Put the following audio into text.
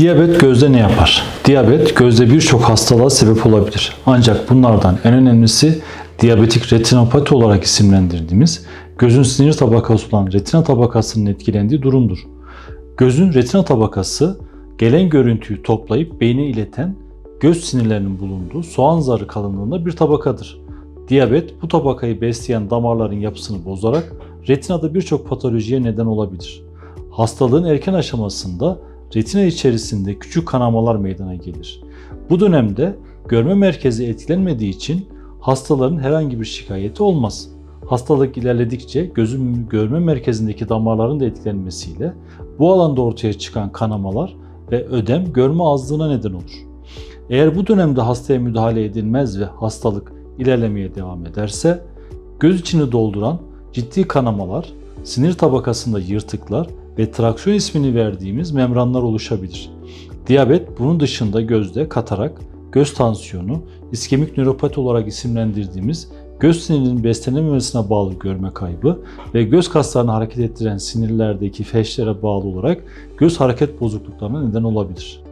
Diyabet gözde ne yapar? Diyabet gözde birçok hastalığa sebep olabilir. Ancak bunlardan en önemlisi diyabetik retinopati olarak isimlendirdiğimiz gözün sinir tabakası olan retina tabakasının etkilendiği durumdur. Gözün retina tabakası gelen görüntüyü toplayıp beyne ileten göz sinirlerinin bulunduğu soğan zarı kalınlığında bir tabakadır. Diyabet bu tabakayı besleyen damarların yapısını bozarak retinada birçok patolojiye neden olabilir. Hastalığın erken aşamasında retina içerisinde küçük kanamalar meydana gelir. Bu dönemde görme merkezi etkilenmediği için hastaların herhangi bir şikayeti olmaz. Hastalık ilerledikçe gözün görme merkezindeki damarların da etkilenmesiyle bu alanda ortaya çıkan kanamalar ve ödem görme azlığına neden olur. Eğer bu dönemde hastaya müdahale edilmez ve hastalık ilerlemeye devam ederse göz içini dolduran ciddi kanamalar, sinir tabakasında yırtıklar ve traksiyon ismini verdiğimiz membranlar oluşabilir. Diyabet bunun dışında gözde katarak, göz tansiyonu, iskemik nöropati olarak isimlendirdiğimiz göz sinirinin beslenememesine bağlı görme kaybı ve göz kaslarını hareket ettiren sinirlerdeki feşlere bağlı olarak göz hareket bozukluklarına neden olabilir.